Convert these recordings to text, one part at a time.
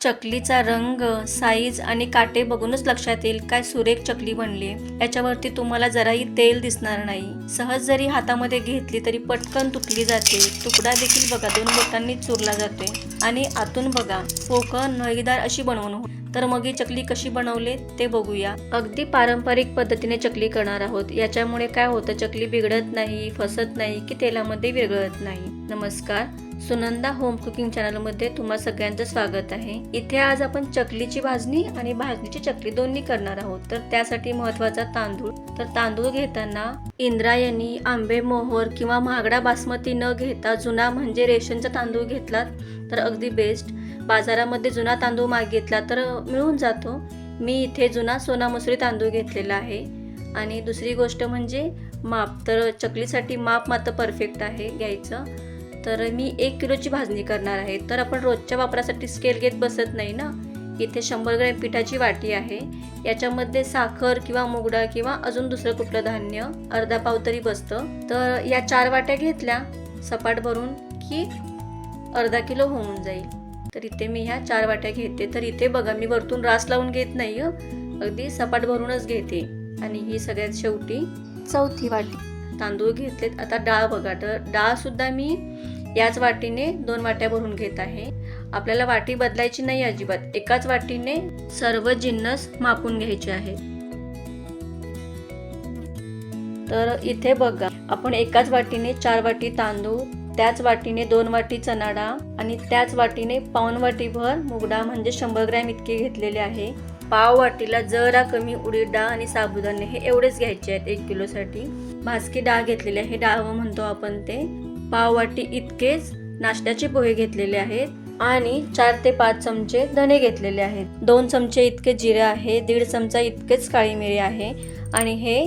चकलीचा रंग साईज आणि काटे बघूनच लक्षात येईल काय सुरेख चकली बनली. याच्यावरती तुम्हाला जराही तेल दिसणार नाही. सहज जरी हातामध्ये घेतली तरी पटकन तुटली जाते. तुकडा देखील बघा दोन बोटांनी चुरला जातोय. आणि आतून बघा पोकळ नळीदार अशी बनवून तर मग ही चकली कशी बनवले ते बघूया. अगदी पारंपरिक पद्धतीने चकली करणार आहोत. याच्यामुळे काय होतं चकली बिघडत नाही फसत नाही की तेलामध्ये विरघळत नाही. नमस्कार. सुनंदा होम कुकिंग चॅनलमध्ये तुम्हा सगळ्यांचं स्वागत आहे. इथे आज आपण चकलीची भाजणी आणि भाजणीची चकली दोन्ही करणार आहोत. तर त्यासाठी महत्त्वाचा तांदूळ. तर तांदूळ घेताना इंद्रायणी आंबे मोहर किंवा महागडा बासमती न घेता जुना म्हणजे रेशनचा तांदूळ घेतलात तर अगदी बेस्ट बाजारामध्ये जुना तांदूळ मागितला तर मिळून जातो. मी इथे जुना सोना मसुरी तांदूळ घेतलेला आहे. आणि दुसरी गोष्ट म्हणजे माप. तर चकलीसाठी माप मात्र परफेक्ट आहे घ्यायचं. तर मी एक किलोची भाजणी करणार आहे. तर आपण रोजच्या वापरासाठी स्केल घेत बसत नाही ना? इथे शंभर ग्रॅम पिठाची वाटी आहे. याच्यामध्ये साखर किंवा मुगडा किंवा अजून दुसरं कुठलं धान्य अर्धा पाव तरी बसतं. तर या चार वाट्या घेतल्या सपाट भरून की अर्धा किलो होऊन जाईल. तर इथे मी ह्या चार वाट्या घेते. तर इथे बघा मी वरतून रास लावून घेत नाही अगदी सपाट भरूनच घेते. आणि ही सगळ्यात शेवटी चौथी वाटी. तांदूळ घेतलेत. आता डाळ बघा. तर डाळसुद्धा मी याच वाटीने दोन वाट्या भरून घेत आहे. आपल्याला वाटी बदलायची नाही अजिबात. एकाच वाटीने सर्व जिन्नस मापून घ्यायचे आहेत. तर इथे बघा. आपण एकाच वाटीने चार वाटी तांदूळ त्याच वाटीने दोन वाटी चणा डाळ आणि त्याच वाटीने पाऊन वाटीभर मुगडा म्हणजे शंभर ग्रॅम इतके घेतलेले आहे. पाव वाटीला जरा कमी उडीद डाळ आणि साबुदाणे हे एवढेच घ्यायचे आहेत एक किलोसाठी. भाजकी डाळ घेतलेली आहे. डाळ म्हणतो आपण ते. पाववाटी इतकेच नाश्त्याचे पोहे घेतलेले आहेत आणि चार ते पाच चमचे धने घेतलेले आहेत. दोन चमचे इतके जिरे आहे. दीड चमचा इतकेच काळी मिरी आहे. आणि हे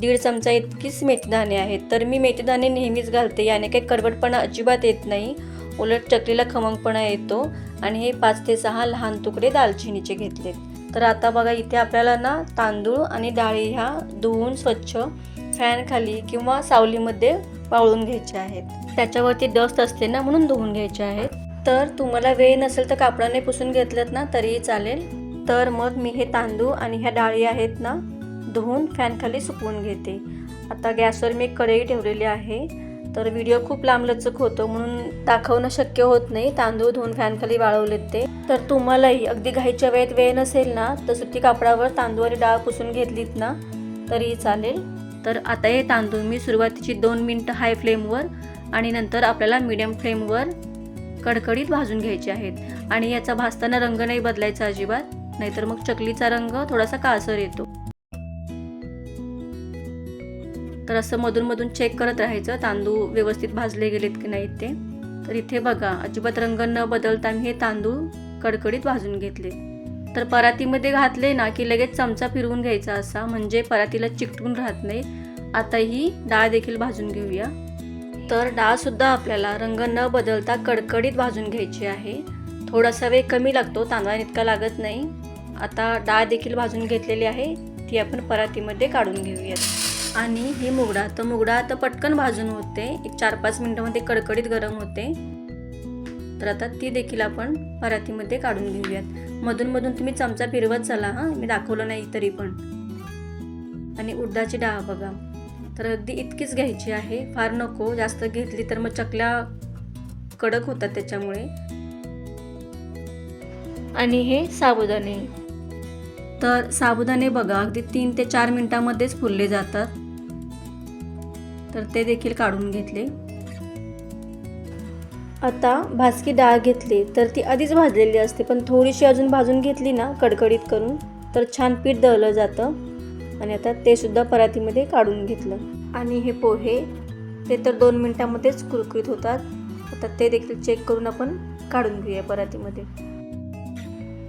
दीड चमचा इतकीच मेथीदाणे आहेत तर मी मेथीदाणे नेहमीच घालते. याने काही कडवटपणा अजिबात येत नाही. उलट चकलीला खमंगपणा येतो. आणि हे पाच ते सहा लहान तुकडे दालचिनीचे घेतलेत. तर आता बघा इथे आपल्याला ना तांदूळ आणि डाळी ह्या धुवून स्वच्छ फॅनखाली किंवा सावलीमध्ये वाळून घ्यायचे आहेत. त्याच्यावरती डस्ट असते ना म्हणून धुवून घ्यायचे आहेत. तर तुम्हाला वेळ नसेल तर कापडाने पुसून घेतलं ना तरीही चालेल. तर मग मी हे तांदूळ आणि ह्या डाळी आहेत ना धुवून फॅनखाली सुकवून घेते. आता गॅसवर मी एक कढई ठेवलेली आहे. तर व्हिडिओ खूप लांबलचक होतो म्हणून दाखवणं शक्य होत नाही. तांदूळ धुवून फॅनखाली वाळवलेत ते. तर तुम्हालाही अगदी घाईच्या वेळेत वेळ नसेल ना तर सुती कापडावर तांदूळ आणि डाळ पुसून घेतलीत ना तरीही चालेल. तर आता हे तांदूळ मी सुरुवातीची दोन मिनटं हाय फ्लेमवर आणि नंतर आपल्याला मिडियम फ्लेमवर कडकडीत भाजून घ्यायचे आहेत. आणि याचा भाजताना रंग नाही बदलायचा अजिबात नाहीतर मग चकलीचा रंग थोडासा काळसर येतो. तर असं मधून चेक करत राहायचं तांदूळ व्यवस्थित भाजले गेलेत की नाहीत ते. तर इथे बघा अजिबात रंग न बदलता मी हे तांदूळ कडकडीत भाजून घेतले. तर परातीमध्ये घातले ना की लगेच चमचा फिरवून घ्यायचा असा म्हणजे परातीला चिकटून राहत नाही. आता ही डाळ देखील भाजून घेऊया. तर डाळसुद्धा आपल्याला रंग न बदलता कडकडीत भाजून घ्यायची आहे. थोडासा वेळ कमी लागतो तांदळा इतका लागत नाही. आता डाळ देखील भाजून घेतलेली आहे ती आपण परातीमध्ये काढून घेऊयात. आणि ही मुगडा तर मुगडा आता पटकन भाजून होते. एक चार पाच मिनटामध्ये कडकडीत गरम होते. तर आता ती देखील आपण परातीमध्ये काढून घेऊयात. मधून मधून तुम्ही चमचा फिरवत चला हां. मी दाखवलं नाही तरी पण. आणि उडदाची डाळ बघा. तर अगदी इतकीच घ्यायची आहे. फार नको. जास्त घेतली तर मग चकल्या कडक होतात त्याच्यामुळे. आणि हे साबुदाणे. तर साबुदाणे बघा अगदी तीन ते चार मिनटामध्येच फुलले जातात. तर ते देखील काढून घेतले. आता भाजकी डाळ घेतली तर ती आधीच भाजलेली असते पण थोडीशी अजून भाजून घेतली ना कडकडीत करून तर छान पीठ दळलं जातं. आणि आता ते सुद्धा परातीमध्ये काढून घेतलं. आणि हे पोहे ते तर दोन मिनटामध्येच कुरकुरीत होतात. आता ते देखील चेक करून आपण काढून घेऊया परातीमध्ये.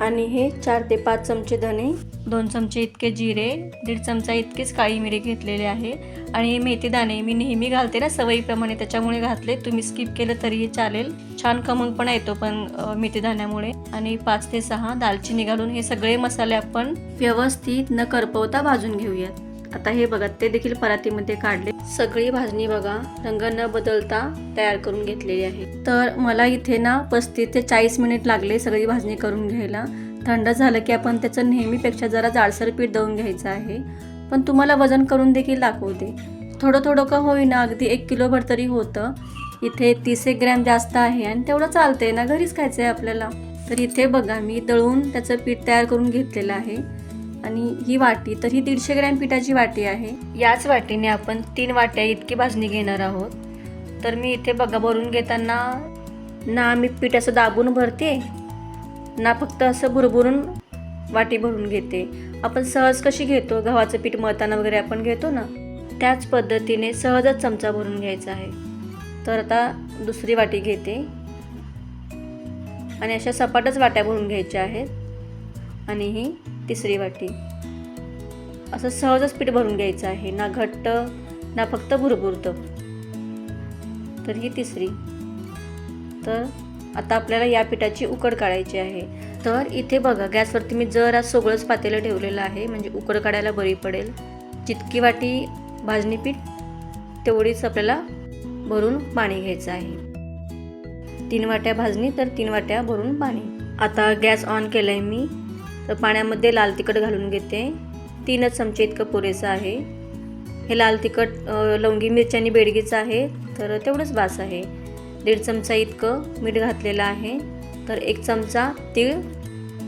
आणि हे चार ते पाच चमचे धणे दोन चमचे इतके जिरे दीड चमचा इतकेच काळी मिरी घेतलेले आहे. आणि हे मेथी दाणे मी नेहमी घालते ना सवयीप्रमाणे त्याच्यामुळे घातले. तुम्ही स्किप केलं तरीही चालेल. छान खमंगपणा येतो पण मेथीदाण्यामुळे मेथी दाण्यामुळे. आणि पाच ते सहा दालचिनी घालून हे सगळे मसाले आपण व्यवस्थित न करपवता भाजून घेऊयात. आता हे बघा ते देखील परातीमध्ये काढले. सगळी भाजणी बघा रंग न बदलता तयार करून घेतलेली आहे. तर मला इथे ना पस्तीस ते चाळीस मिनिट लागले सगळी भाजणी करून घ्यायला. थंड झालं की आपण त्याचं नेहमीपेक्षा जरा जाडसर पीठ दळून घ्यायचं आहे. पण तुम्हाला वजन करून देखील दाखवते थोडं थोडं का होईना अगदी एक किलोभर तरी होतं. इथे तीस एक ग्रॅम जास्त आहे आणि तेवढं चालतंय ना घरीच खायचं आहे आपल्याला. तर इथे बघा मी दळून त्याचं पीठ तयार करून घेतलेलं आहे. आणि ही वाटी तर ही दीडशे ग्रॅम पिठाची वाटी आहे. याच वाटीने आपण तीन वाट्या इतकी भाजणी घेणार आहोत. तर मी इथे बघा भरून घेताना ना मी पीठ असं दाबून भरते ना फक्त असं भुरभुरून वाटी भरून घेते. आपण सहज कशी घेतो? गव्हाचं पीठ मळताना वगैरे आपण घेतो ना? त्याच पद्धतीने सहजच चमचा भरून घ्यायचा आहे. तर आता दुसरी वाटी घेते. आणि अशा सपाटच वाट्या भरून घ्यायच्या आहेत. आणि ही तिसरी वाटी. असं सहजच पीठ भरून घ्यायचं आहे. ना घट्ट ना फक्त भुरभुरतं. तर ही तिसरी. तर आता आपल्याला या पिठाची उकड काढायची आहे. तर इथे बघा गॅसवरती मी जरा सगळंच पातेलं ठेवलेलं आहे. म्हणजे उकड काढायला बरी पडेल. जितकी वाटी भाजणी पीठ तेवढीच आपल्याला भरून पाणी घ्यायचं आहे. तीन वाट्या भाजणी तर तीन वाट्या भरून पाणी. आता गॅस ऑन केला आहे मी. तर पाण्यामध्ये लाल तिखट घालून घेते. तीनच चमचे इतकं पुरेसं आहे. हे लाल तिखट लवंगी मिरची आणि बेडगीचं आहे तर तेवढंच बास आहे. दीड चमचा इतकं मीठ घातलेलं आहे. तर एक चमचा तीळ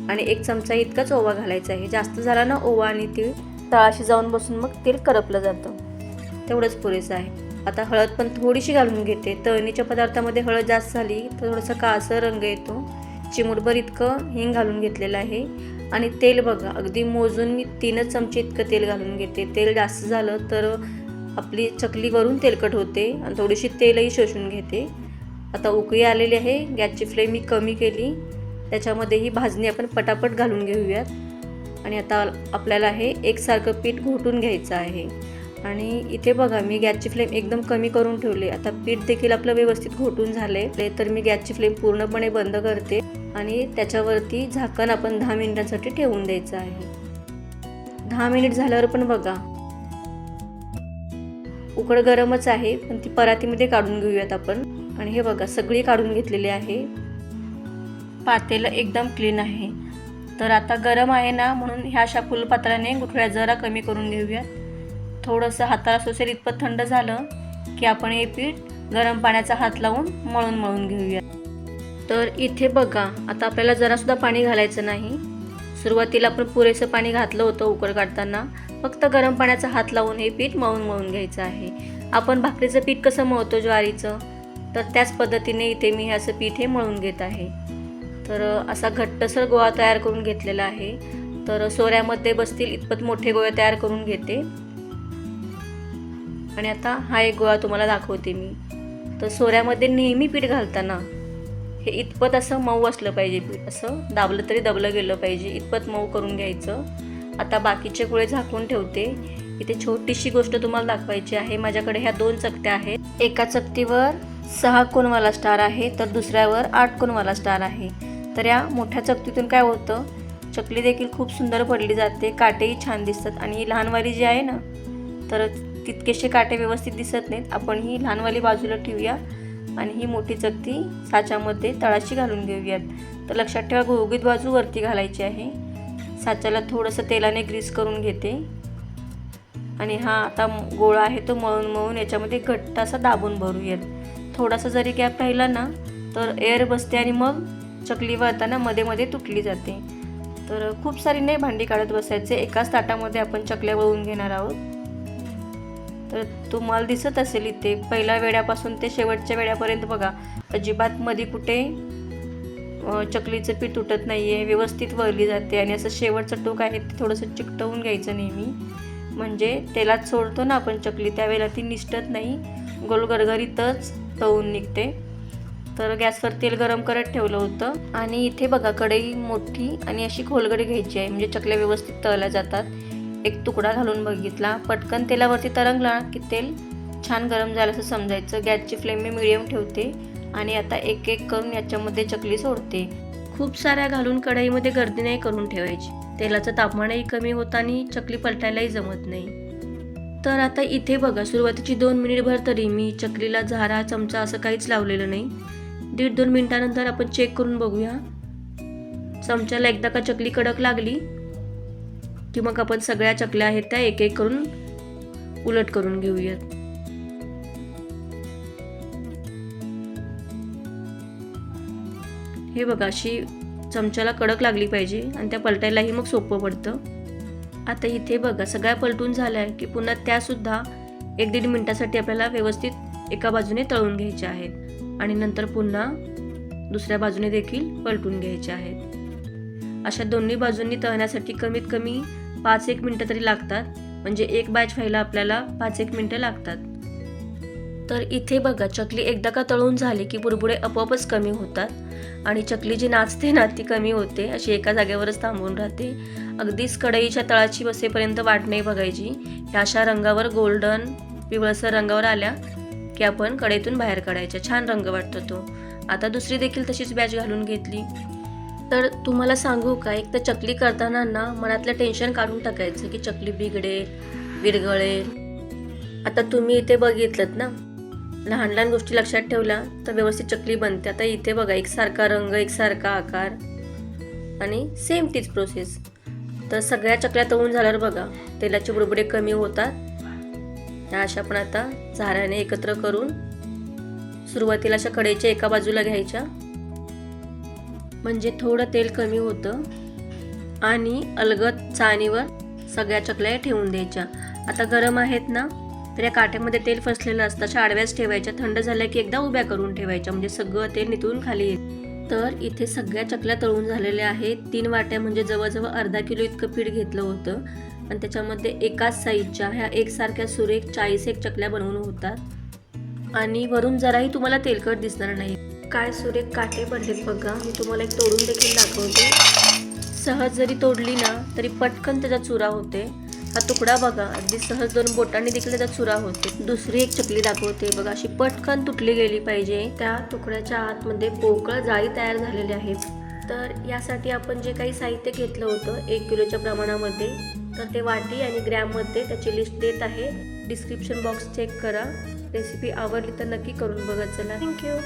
आणि एक चमचा इतकाच ओवा घालायचा आहे. जास्त झाला ना ओवा आणि तीळ तळाशी जाऊन बसून मग तेल करपलं जातं. तेवढंच पुरेसं आहे. आता हळद पण थोडीशी घालून घेते. तळणीच्या पदार्थामध्ये हळद जास्त झाली तर थोडंसं काळसर रंग येतो. चिमूटभर इतकं हिंग घालून घेतलेलं आहे. आणि तेल बघा अगदी मोजून मी तीनच चमचे इतकं तेल घालून घेते. तेल जास्त झालं तर आपली चकलीवरून तेलकट होते आणि थोडीशी तेलही शोषून घेते. आता उकळी आलेली आहे गॅसची फ्लेम मी कमी केली. त्याच्यामध्ये ही भाजणी आपण पटापट घालून घेऊयात. आणि आता आपल्याला हे एकसारखं पीठ घोटून घ्यायचं आहे. आणि इथे बघा मी गॅसची फ्लेम एकदम कमी करून ठेवली. आता पीठ देखील आपलं व्यवस्थित घोटून झाले तर मी गॅसची फ्लेम पूर्णपणे बंद करते. आणि त्याच्यावरती झाकण आपण दहा मिनिटांसाठी ठेवून द्यायचं आहे. दहा मिनिट झाल्यावर पण बघा. उकड गरमच आहे पण ती परातीमध्ये काढून घेऊयात आपण. आणि हे बघा सगळी काढून घेतलेली आहे. पातेलं एकदम क्लीन आहे. तर आता गरम आहे ना म्हणून ह्या अशा फुलपात्राने गुठळ्या जरा कमी करून घेऊयात. थोडंसं हाताला सोसेल इतपत थंड झालं की आपण हे पीठ गरम पाण्याचा हात लावून मळून मळून घेऊयात. तर इथे बघा आता आपल्याला जरासुद्धा पाणी घालायचं नाही. सुरुवातीला आपण पुरेसं पाणी घातलं होतं उकड काढताना. फक्त गरम पाण्याचा हात लावून हे पीठ मळून मळून घ्यायचं आहे. आपण भाकरीचं पीठ कसं मळतो ज्वारीचं? तर त्याच पद्धतीने इथे मी हे असं पीठ हे मळून घेत आहे. तर असा घट्टसर गोळा तयार करून घेतलेला आहे. तर सोऱ्यामध्ये बसतील इतपत मोठे गोळे तयार करून घेते. आणि आता हा एक गोळा तुम्हाला दाखवते मी. तर सोऱ्यामध्ये नेहमी पीठ घालताना हे इतपत असं मऊ असलं पाहिजे पीठ असं दाबलं तरी दबलं गेलं पाहिजे इतपत मऊ करून घ्यायचं. आता बाकीचे गोळे झाकून ठेवते. इथे छोटीशी गोष्ट तुम्हाला दाखवायची आहे. माझ्याकडे ह्या दोन चकत्या आहेत. एका चकतीवर सहा कोणवाला स्टार आहे तर दुसऱ्यावर आठ कोणवाला स्टार आहे. तर या मोठ्या चकतीतून काय होतं? चकली देखील खूप सुंदर पडली जाते काटेही छान दिसतात आणि ही लहानवाली जी आहे ना तर तितकेसे काटे व्यवस्थित दिसत नाहीत. आपण ही लहानवाली बाजूला ठेवूया. आणि ही मोठी चकती साच्यामध्ये तळाशी घालून घेऊयात. तर लक्षात ठेवा घोगीत बाजू वरती घालायची आहे. साच्याला थोडंसं तेलाने ग्रीस करून घेते. आणि हा आता गोळा आहे तो मळून मळून याच्यामध्ये घट्ट असा दाबून भरूयात. थोडासा जरी गॅप राहिला ना तर एअर बसते आणि मग चकली वळताना मध्ये मध्ये तुटली जाते. तर खूप सारी नाही भांडी काढत बसायचे एकाच ताटामध्ये आपण चकल्या वळून घेणार आहोत. तर तुम्हाला दिसत असेल इथे. पहिल्या वेड्यापासून ते शेवटच्या वेड्यापर्यंत बघा. अजिबात मध्ये कुठे चकलीचं पीठ तुटत नाही आहे व्यवस्थित वळली जाते आणि असं शेवटचं टोक आहे ते थोडंसं चिकटवून घ्यायचं नेहमी. म्हणजे तेलात सोडतो ना आपण चकली त्यावेळेला ती निसटत नाही गोलगरगरीतच तळून निघते. तर गॅसवर तेल गरम करत ठेवलं होतं. आणि इथे बघा कढई मोठी आणि अशी खोलगडी घ्यायची आहे. म्हणजे चकल्या व्यवस्थित तळल्या जातात. एक तुकडा घालून बघितला. पटकन तेलावरती तरंगला की तेल छान गरम झालं असं समजायचं. गॅसची फ्लेम मी मिडियम ठेवते आणि आता एक एक करून याच्यामध्ये चकली सोडते. खूप साऱ्या घालून कढईमध्ये गर्दी नाही करून ठेवायची. तेलाचं तापमानही कमी होतं आणि चकली पलटायलाही जमत नाही. तर आता इथे बघा सुरुवातीची दोन मिनिटभर तरी मी चकलीला झारा चमचा असं काहीच लावलेलं नाही. दीड दोन मिनिटानंतर आपण चेक करून बघूया. चमच्याला एकदा का चकली कडक लागली? की मग आपण सगळ्या चकल्या आहेत त्या एक एक करून उलट करून घेऊयात. हे बघा अशी चमच्याला कडक लागली पाहिजे आणि त्या पलटायलाही मग सोपं पडतं. आता इथे बघा सगळ्या पलटून झाल्या आहे की पुन्हा त्यासुद्धा एक दीड मिनटासाठी आपल्याला व्यवस्थित एका बाजूने तळून घ्यायच्या आहेत आणि नंतर पुन्हा दुसऱ्या बाजूने देखील पलटून घ्यायच्या आहेत. अशा दोन्ही बाजूंनी तळण्यासाठी कमीत कमी पाच एक मिनटं तरी लागतात. म्हणजे एक बॅच व्हायला आपल्याला पाच एक मिनटं लागतात. तर इथे बघा चकली एकदा का तळून झाली की बुरबुडे आपोआपच कमी होतात. आणि चकली जी नाचते ना ती कमी होते. अशी एका जागेवरच थांबून राहते. अगदीच कढईच्या तळाची बसेपर्यंत वाट नाही बघायची. ह्या अशा रंगावर गोल्डन पिवळसर रंगावर आल्या की आपण कढईतून बाहेर काढायच्या. छान रंग वाटतो तो. आता दुसरी देखील तशीच बॅच घालून घेतली. तर तुम्हाला सांगू का एक तर चकली करताना ना मनातलं टेन्शन काढून टाकायचं की चकली बिघडेल विरगळेल आता तुम्ही इथे बघितलं ना लहान लहान गोष्टी लक्षात ठेवल्या तर व्यवस्थित चकली बनते. आता इथे बघा एकसारखा रंग एकसारखा आकार आणि सेम तीच प्रोसेस तर सगळ्या चकल्या तळून झाल्यावर बघा तेलाचे बुडबुडे कमी होतात. अशा पण आता झाऱ्याने एकत्र करून सुरुवातीला अशा कडेच्या एका बाजूला घ्यायच्या. म्हणजे थोडं तेल कमी होतं आणि अलगद चाणीवर सगळ्या चकल्या ठेवून द्यायच्या. आता गरम आहेत ना तर या काट्यामध्ये तेल फसलेलं असतं. अशा आडव्याच ठेवायच्या. थंड झाल्या की एकदा उभ्या करून ठेवायच्या. म्हणजे सगळं तेल नितळून खाली येत तर इथे सगळ्या चकल्या तळून झालेल्या आहेत. तीन वाट्या म्हणजे जवळजवळ अर्धा किलो इतकं पीठ घेतलं होतं. आणि त्याच्यामध्ये एकाच साईजच्या ह्या एकसारख्या सुरेख चाळीस एक चकल्या बनवून होतात. आणि वरून जराही तुम्हाला तेलकट दिसणार नाही. काय सुरेख काटे पडलेत बघा. मी तुम्हाला एक तोडून देखील दाखवते. सहज जरी तोडली ना तरी पटकन त्याचा चुरा होते. हा तुकडा बघा. अगदी सहज दोन बोटांनी देखील त्याचा चुरा होते. दुसरी एक चकली दाखवते. बघा अशी पटकन तुटली गेली पाहिजे. त्या तुकड्याच्या आतमध्ये पोकळ जाळी तयार झालेली आहेत तर यासाठी आपण जे काही साहित्य घेतलं होतं एक किलोच्या प्रमाणामध्ये तर ते वाटी आणि ग्रॅममध्ये त्याची लिस्ट देत आहे. डिस्क्रिप्शन बॉक्स चेक करा. रेसिपी आवडली तर नक्की करून बघत चला. थँक्यू.